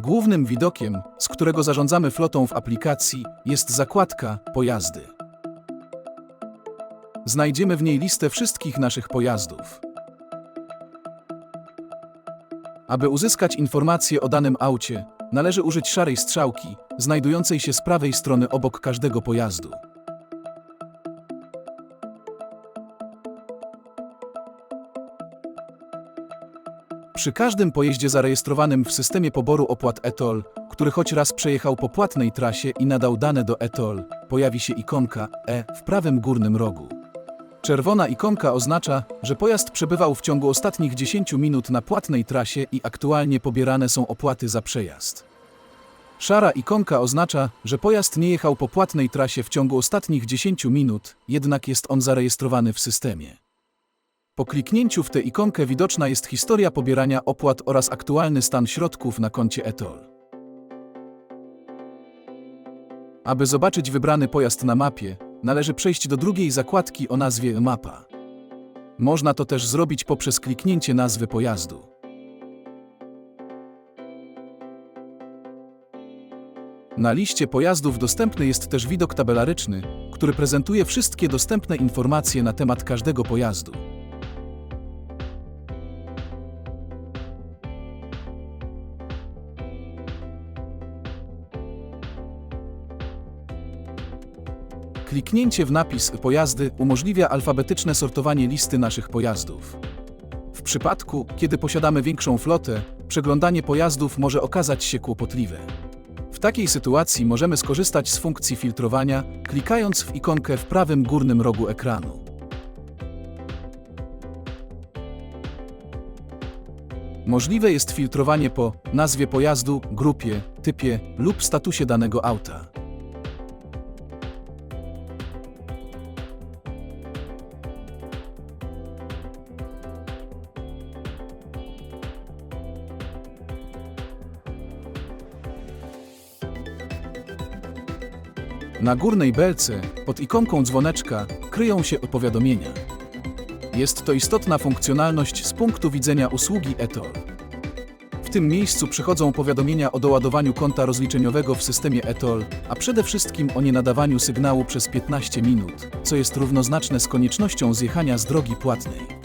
Głównym widokiem, z którego zarządzamy flotą w aplikacji, jest zakładka Pojazdy. Znajdziemy w niej listę wszystkich naszych pojazdów. Aby uzyskać informacje o danym aucie, należy użyć szarej strzałki, znajdującej się z prawej strony obok każdego pojazdu. Przy każdym pojeździe zarejestrowanym w systemie poboru opłat ETOL, który choć raz przejechał po płatnej trasie i nadał dane do ETOL, pojawi się ikonka E w prawym górnym rogu. Czerwona ikonka oznacza, że pojazd przebywał w ciągu ostatnich 10 minut na płatnej trasie i aktualnie pobierane są opłaty za przejazd. Szara ikonka oznacza, że pojazd nie jechał po płatnej trasie w ciągu ostatnich 10 minut, jednak jest on zarejestrowany w systemie. Po kliknięciu w tę ikonkę widoczna jest historia pobierania opłat oraz aktualny stan środków na koncie ETOL. Aby zobaczyć wybrany pojazd na mapie, należy przejść do drugiej zakładki o nazwie Mapa. Można to też zrobić poprzez kliknięcie nazwy pojazdu. Na liście pojazdów dostępny jest też widok tabelaryczny, który prezentuje wszystkie dostępne informacje na temat każdego pojazdu. Kliknięcie w napis Pojazdy umożliwia alfabetyczne sortowanie listy naszych pojazdów. W przypadku, kiedy posiadamy większą flotę, przeglądanie pojazdów może okazać się kłopotliwe. W takiej sytuacji możemy skorzystać z funkcji filtrowania, klikając w ikonkę w prawym górnym rogu ekranu. Możliwe jest filtrowanie po nazwie pojazdu, grupie, typie lub statusie danego auta. Na górnej belce, pod ikonką dzwoneczka, kryją się powiadomienia. Jest to istotna funkcjonalność z punktu widzenia usługi ETOL. W tym miejscu przychodzą powiadomienia o doładowaniu konta rozliczeniowego w systemie ETOL, a przede wszystkim o nienadawaniu sygnału przez 15 minut, co jest równoznaczne z koniecznością zjechania z drogi płatnej.